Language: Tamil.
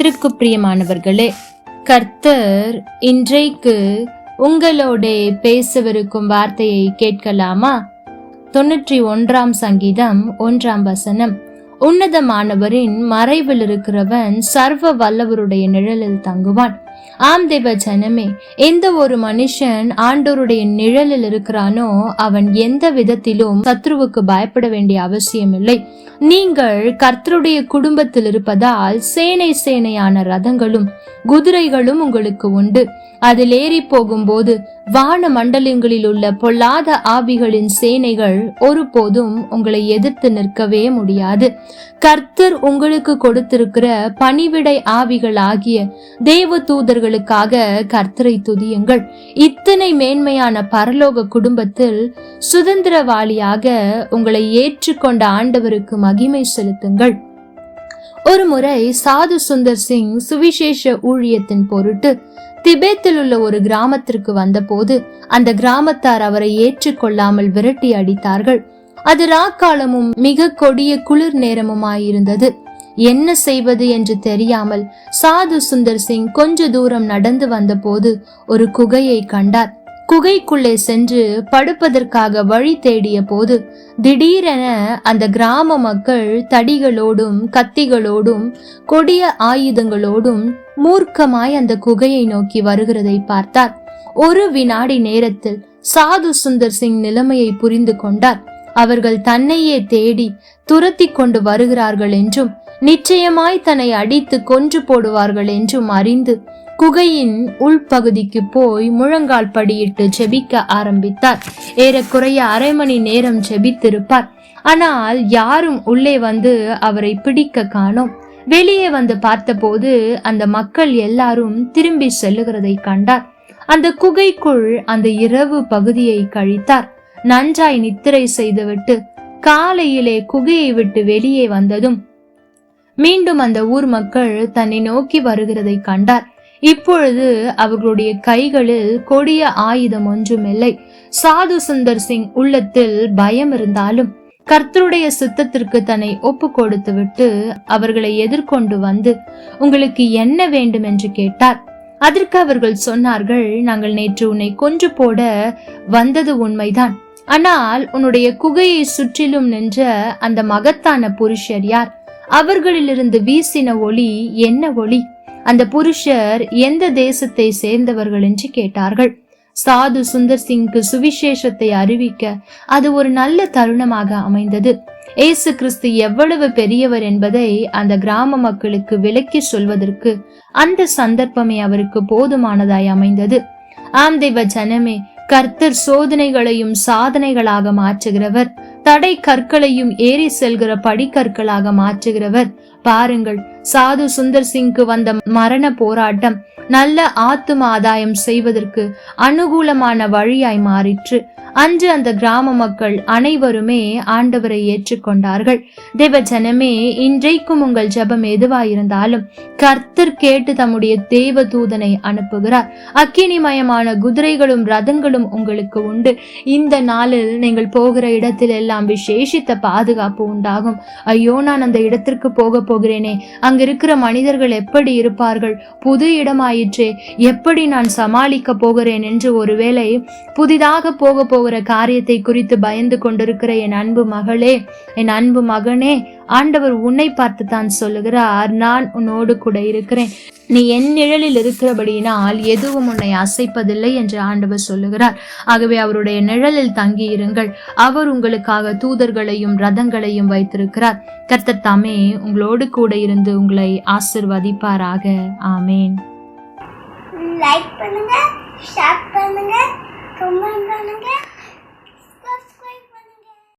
கர்த்தருக்கு பிரியமானவர்களே கர்த்தர் இன்றைக்கு உங்களோட பேசவிருக்கும் வார்த்தையை கேட்கலாமா? தொண்ணூற்றி ஒன்றாம் சங்கீதம் ஒன்றாம் வசனம். உன்னதமானவரின் மறைவில் இருக்கிறவன் சர்வ வல்லவருடைய நிழலில் தங்குவான். ஆம் தேவ ஜனமே எந்த ஒரு மனுஷன் ஆண்டோருடைய நிழலில் இருக்கிறானோ அவன் எந்த விதத்திலும் சத்ருவுக்கு பயப்பட வேண்டிய அவசியம் இல்லை நீங்கள் கர்த்தருடைய குடும்பத்தில் இருப்பதால் சேனை சேனையான ரதங்களும் குதிரைகளும் உங்களுக்கு உண்டு. அதில் ஏறி போகும்போது வான மண்டலங்களில் உள்ள பொல்லாத ஆவிகளின் சேனைகள் ஒருபோதும் உங்களை எதிர்த்து நிற்கவே முடியாது. கர்த்தர் உங்களுக்கு கொடுத்திருக்கிற பணிவிடை ஆவிகள் ஆகிய தேவ தூதர்களுக்காக கர்த்தரை துதியுங்கள். இத்தனை மேன்மையான பரலோக குடும்பத்தில் சுதந்திரவாளியாக உங்களை ஏற்றுக்கொண்ட ஆண்டவருக்கு மகிமை செலுத்துங்கள். ஒரு முறை சாது சுந்தர் சிங் சுவிசேஷ ஊழியத்தின் பொருட்டு திபேத்தில் உள்ள ஒரு கிராமத்திற்கு வந்தபோது அந்த கிராமத்தார் அவரை ஏற்றுக்கொள்ளாமல் விரட்டி அடித்தார்கள். அது ராக்காலமும் மிக கொடிய குளிர் நேரமுமாயிருந்தது. என்ன செய்வது என்று தெரியாமல் சாது சுந்தர் சிங் கொஞ்ச தூரம் நடந்து வந்தபோது ஒரு குகையை கண்டார். குகைக்குள்ளே சென்று படுப்பதற்காக வழி தேடிய போது திடீரென அந்த கிராம மக்கள் தடிகளோடும் கத்திகளோடும் கொடிய ஆயுதங்களோடும் மூர்க்கமாய் அந்த குகையை நோக்கி வருகிறதை பார்த்தார். ஒரு வினாடி நேரத்தில் சாது சுந்தர் சிங் நிலைமையை புரிந்து கொண்டார். அவர்கள் தன்னையே தேடி துரத்தி கொண்டு வருகிறார்கள் என்றும் நிச்சயமாய் தன்னை அடித்து கொன்று போடுவார்கள் என்றும் அறிந்து குகையின் உள்பகுதிக்கு போய் முழங்கால் படியிட்டு ஜெபிக்க ஆரம்பித்தார். ஏறக்குறைய அரை மணி நேரம் ஜெபித்திருப்பார் ஆனால் யாரும் உள்ளே வந்து அவரை பிடிக்க காணோம். வெளியே வந்து பார்த்தபோது அந்த மக்கள் எல்லாரும் திரும்பி செல்லுகிறதை கண்டார். அந்த குகைக்குள் அந்த இரவு பகுதியை கழித்தார். நன்றாய் நித்திரை செய்துவிட்டு காலையிலே குகையை விட்டு வெளியே வந்ததும் மீண்டும் அந்த ஊர் மக்கள் தன்னை நோக்கி வருகிறதை கண்டார். இப்பொழுது அவர்களுடைய கைகளில் கொடிய ஆயுதம் ஒன்றுமில்லை. சாது சுந்தர் சிங் உள்ளத்தில் பயம் இருந்தாலும் கர்த்தருடைய சித்தத்திற்கு தன்னை ஒப்பு கொடுத்து விட்டு அவர்களை எதிர்கொண்டு வந்து உங்களுக்கு என்ன வேண்டும்? என்று கேட்டார். அதற்கு அவர்கள் சொன்னார்கள் நாங்கள் நேற்று உன்னை கொன்று போட வந்தது உண்மைதான். ஆனால் உன்னுடைய குகையை சுற்றிலும் நின்ற அந்த மகத்தான புருஷர் யார்? அவர்களிலிருந்து வீசின ஒளி என்ன ஒளி? அந்த புருஷர் எந்த தேசத்தை சேர்ந்தவர்கள் என்று கேட்டார்கள். சாது சுந்தர் சிங்க்கு சுவிசேஷத்தை அறிவிக்க அது ஒரு நல்ல தருணமாக அமைந்தது. ஏசு கிறிஸ்து எவ்வளவு பெரியவர் என்பதை அந்த கிராம மக்களுக்கு விளக்கி சொல்வதற்கு அந்த சந்தர்ப்பமே அவருக்கு போதுமானதாய் அமைந்தது. ஆம் தெய்வ ஜனமே கர்த்தர் சோதனைகளையும் சாதனைகளாக மாற்றுகிறவர். தடை கற்களையும் ஏறி செல்கிற படிக்கற்களாக மாற்றுகிறவர். பாருங்கள் சாது சுந்தர் சிங்க்கு வந்த மரண போராட்டம் நல்ல ஆத்தும ஆதாயம் செய்வதற்கு அனுகூலமான வழியாய் மாறிற்று. அன்று அந்த கிராம மக்கள் அனைவருமே ஆண்டவரை ஏற்றுக்கொண்டார்கள். தேவஜனமே இன்றைக்கும் உங்கள் ஜபம் எதுவாயிருந்தாலும் கர்த்தர் கேட்டு தம்முடைய தேவ தூதனை அனுப்புகிறார். அக்கினிமயமான குதிரைகளும் ரதங்களும் உங்களுக்கு உண்டு. இந்த நாளில் நீங்கள் போகிற இடத்தில் எல்லாம் விசேஷித்த பாதுகாப்பு உண்டாகும். ஐயோ நான் அந்த இடத்திற்கு போக போகிறேனே. அங்கிருக்கிற மனிதர்கள் எப்படி இருப்பார்கள்? புது இடமாயிற்றே. எப்படி நான் சமாளிக்க போகிறேன் என்று ஒருவேளை புதிதாக போக போக போகிற காரியத்தை குறித்து பயந்து கொண்டிருக்கிற என் அன்பு மகளே என் அன்பு மகனே ஆண்டவர் உன்னை பார்த்து தான் சொல்லுகிறார். நான் உன்னோடு கூட இருக்கிறேன். நீ என் நிழலில் இருக்கிறபடியினால் எதுவும் உன்னை அசைப்பதில்லை என்று ஆண்டவர் சொல்லுகிறார். ஆகவே அவருடைய நிழலில் தங்கி இருங்கள் அவர் உங்களுக்காக தூதர்களையும் ரதங்களையும் வைத்திருக்கிறார். கர்த்தர் தாமே உங்களோடு கூட இருந்து உங்களை ஆசிர்வதிப்பாராக. ஆமேன். லைக் பண்ணுங்க ஷேர் பண்ணுங்க கமெண்ட் பண்ணுங்க.